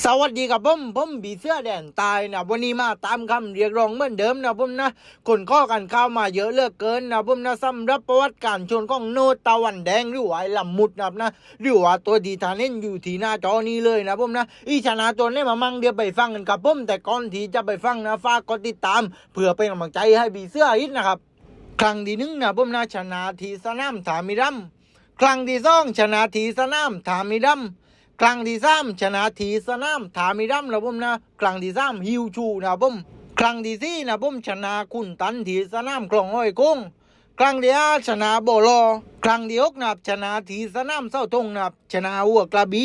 สวัสดีครับผมผมบีเสื้อแดนตายนะวันนี้มาตามคำเรียกร้องเหมือนเดิมนะผมนะคนข้อกันเข้ามาเยอะเลือกเกินนะผมนะสำหรับประวัติการชนของโนตะวันแดงหรือว่าไอ้ลำมุดนะครับนะหรือว่าตัวดีทานเล่นอยู่ที่หน้าจอนี้เลยนะผมนะอีชนะตัวนี้มามั่งเดี๋ยวไปฟังกันครับผมแต่ก่อนที่จะไปฟังนะฝากกดติดตาม เพื่อเป็นกำลังใจให้บีเสื้ออิทนะครับ ครั้งที่หนึ่งนะผมนะชนะทีสนามถามิรัมครั้งที่สองชนะทีสนามถามิรัม ครั้งที่สามชนะทีสนามถามิรัมนะผมนะครั้งที่สามฮิวชูนะผมครั้งที่สี่นะผมชนะคุณตันทีสนามคลองห้อยโกงครั้งที่ห้าชนะโบโลครั้งที่หกนับชนะทีสนามเศร้าทงนับชนะหัวกระบี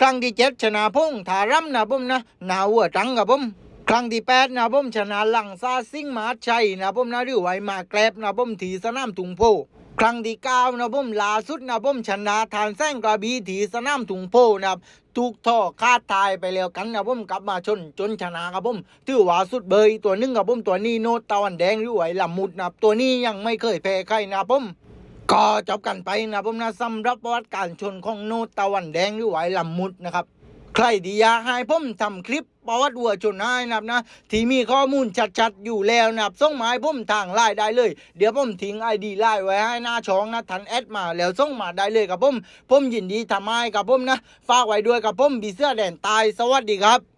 ครั้งที่เจ็ดชนะพงถารัมนะผมนะนาหัวจังกับผมครั้งที่แปดนะผมชนะหลังซาซิงมาชัยนะผมนะหรือไว้มาแกลบนะผมทีสนามตุงโพ ครั้งที่เก้านะผมล่าสุดนะผมชนะทานแซงกระบี่ที่สนามถุงโพนะครับถูกท่อคาดทายไปแล้วกันนะผมกลับมาชนจนชนะครับผมถือว่าสุดเบยตัวหนึงกับผมตัวนี้โนตตะวันแดงหรือไอ้ลำมุดนะครับตัวนี้ยังไม่เคยแพ้ใครนะครับผมก็จบกันไปนะผมนะสำหรับประวัติการชนของโนตตะวันแดงหรือไอ้ลำมุดนะครับ ใครที่อยากให้ผมทำคลิปประวัติวัวชนให้นะครับนะ ที่มีข้อมูลชัดๆ อยู่แล้วนะครับส่งมาให้ผมทางไลน์ได้เลย เดี๋ยวผมทิ้งไอดีไลน์ไว้ให้หน้าช่องนะทันแอดมาแล้วส่งมาได้เลยกับผมผมยินดีทำให้กับผมนะ ฝากไว้ด้วยกับผมบีเสื้อแดนตายสวัสดีครับ